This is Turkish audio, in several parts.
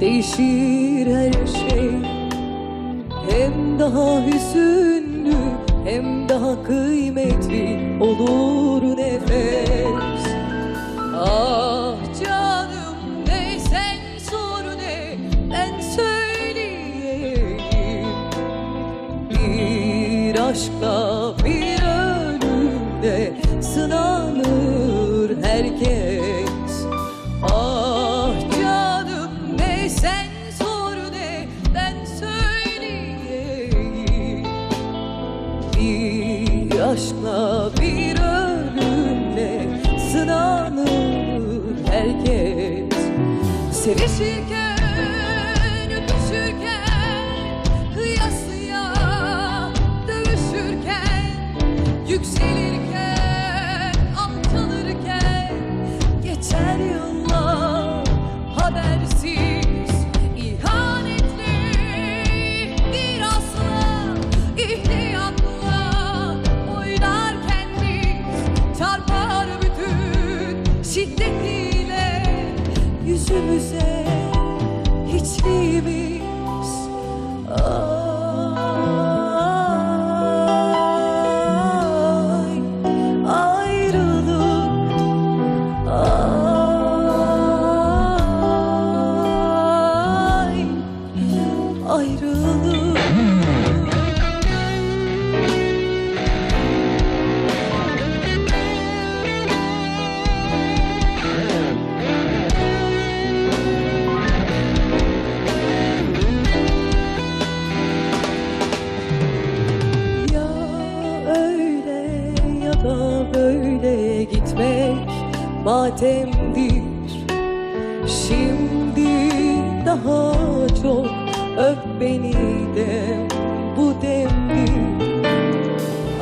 Değişir her şey. Hem daha hüzünlü Hem daha kıymetli Olur nefes. Ah canım ne sen sor ne Ben söyleyeyim. Bir aşkla bir ölümde sınanır Bir aşkla bir ölümle sınanır herkes. Sevişirken, yüzümüze hiçliğimiz matemdir. Şimdi daha çok öp beni de bu demdir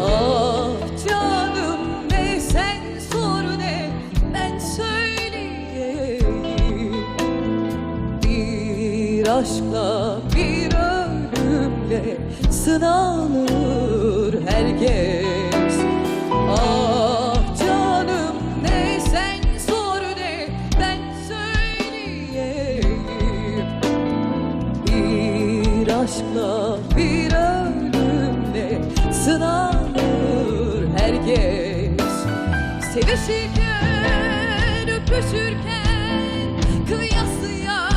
Ah canım ne sen sor ne ben söyleyeyim. Bir aşkla bir ölümle sınanır herkes aşkla bir ölümle sınanır herkes Sevişirken, öpüşürken, kıyasıya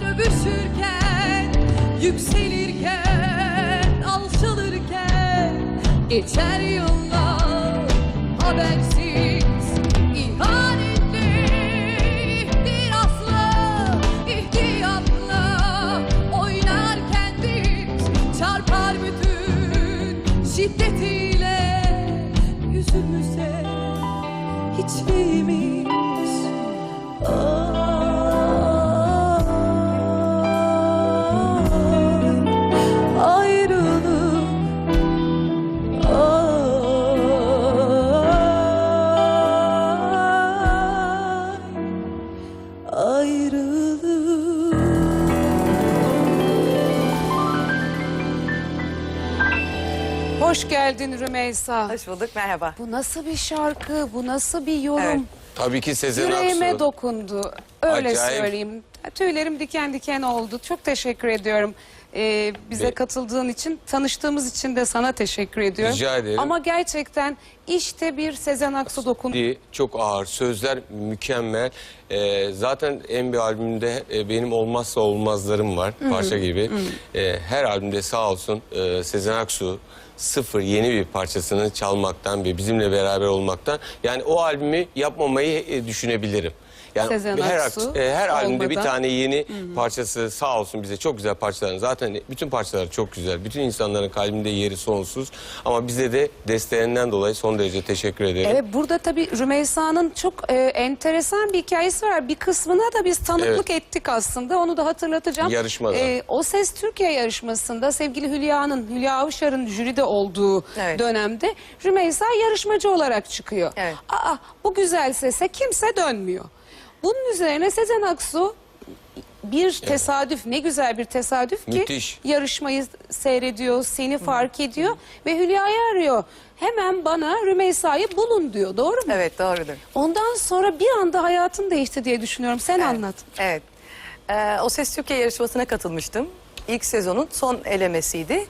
dövüşürken, yükselirken, alçalırken, geçer yıllar habersiz, şiddetiyle yüzümüze hiçliğimiz Hoş geldin Rümeysa. Hoş bulduk, merhaba. Bu nasıl bir şarkı, bu nasıl bir yorum? Evet. Tabii ki Sezen Yüreğime Aksu. dokundu. Öyle Acayip. söyleyeyim. Tüylerim diken diken oldu. Çok teşekkür ediyorum. Ee, bize Be- katıldığın için, tanıştığımız için de sana teşekkür ediyorum. Rica ederim. Ama gerçekten işte bir Sezen Aksu dokundu. Di- Çok ağır, sözler mükemmel. Ee, zaten en bir albümde e, benim olmazsa olmazlarım var parça gibi. Ee, her albümde sağ olsun e, Sezen Aksu sıfır yeni bir parçasını çalmaktan ve bizimle beraber olmaktan yani o albümü yapmamayı e, düşünebilirim. Yani Sezen her, Aksu e, her albümde bir tane yeni parçası sağ olsun bize çok güzel parçalar. Zaten bütün parçalar çok güzel. Bütün insanların kalbinde yeri sonsuz. Ama bize de desteğinden dolayı son derece teşekkür ederim. Evet burada tabii Rümeysa'nın çok e, enteresan bir hikayesi var. Bir kısmına da biz tanıklık ettik aslında. Onu da hatırlatacağım. E, Yarışmada. o Ses Türkiye yarışmasında sevgili Hülya'nın, Hülya Avşar'ın jüride olduğu Evet. dönemde Rümeysa yarışmacı olarak çıkıyor. Evet. Aa, bu güzel sese kimse dönmüyor. Bunun üzerine Sezen Aksu bir tesadüf ne güzel bir tesadüf ki Müthiş. yarışmayı seyrediyor, seni fark ediyor ve Hülya'yı arıyor. Hemen bana Rümeysa'yı bulun diyor. Doğru mu? Evet doğrudur. Ondan sonra bir anda hayatın değişti diye düşünüyorum. Sen Evet. anlat. Evet. Ee, o Ses Türkiye yarışmasına katılmıştım. İlk sezonun son elemesiydi.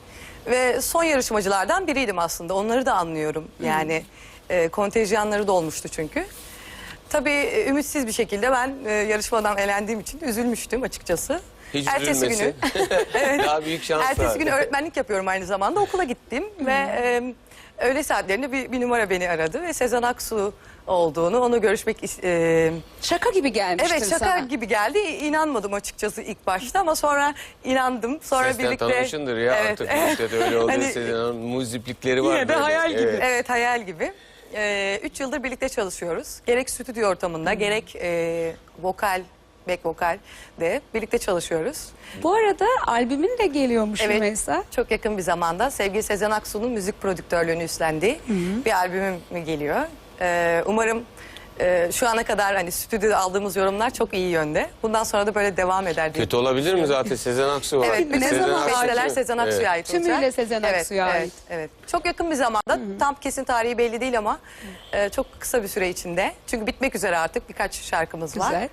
Ve son yarışmacılardan biriydim aslında. Onları da anlıyorum. Yani e, kontenjanları da olmuştu çünkü. Tabii e, ümitsiz bir şekilde ben e, yarışmadan elendiğim için üzülmüştüm açıkçası. Hiç Ertesi günü üzülmesin. Daha büyük şans Ertesi var. gün öğretmenlik yapıyorum aynı zamanda. Okula gittim ve e, öğle saatlerinde bir, bir numara beni aradı ve Sezen Aksu olduğunu, onu görüşmek is- e, Şaka gibi gelmiştir Evet şaka sana. gibi geldi. İnanmadım açıkçası ilk başta ama sonra inandım. Sonra Sesten birlikte tanımışsındır ya Evet. artık işte de öyle oluyor. Hani- Sezen Hanım muziplikleri var. Yine de böyle. hayal gibi. Evet. Evet hayal gibi. Ee, üç yıldır birlikte çalışıyoruz. Gerek stüdyo ortamında gerek e, vokal, back vokal de birlikte çalışıyoruz. Bu arada albümün de geliyormuş Evet. Rümeysa. Çok yakın bir zamanda sevgili Sezen Aksu'nun müzik prodüktörlüğünü üstlendiği bir albümüm geliyor. Ee, umarım e, şu ana kadar hani stüdyoda aldığımız yorumlar çok iyi yönde. Bundan sonra da böyle devam eder diye. Kötü olabilir mi zaten Sezen Aksu var. Evet, Ne Sezen zaman Aksu- besteler Sezen Aksu'ya Evet. ait olacak. Tümüyle Sezen Evet, Aksu'ya evet, ait. Evet, Çok yakın bir zamanda, tam kesin tarihi belli değil ama e, çok kısa bir süre içinde. Çünkü bitmek üzere artık birkaç şarkımız var. Güzel.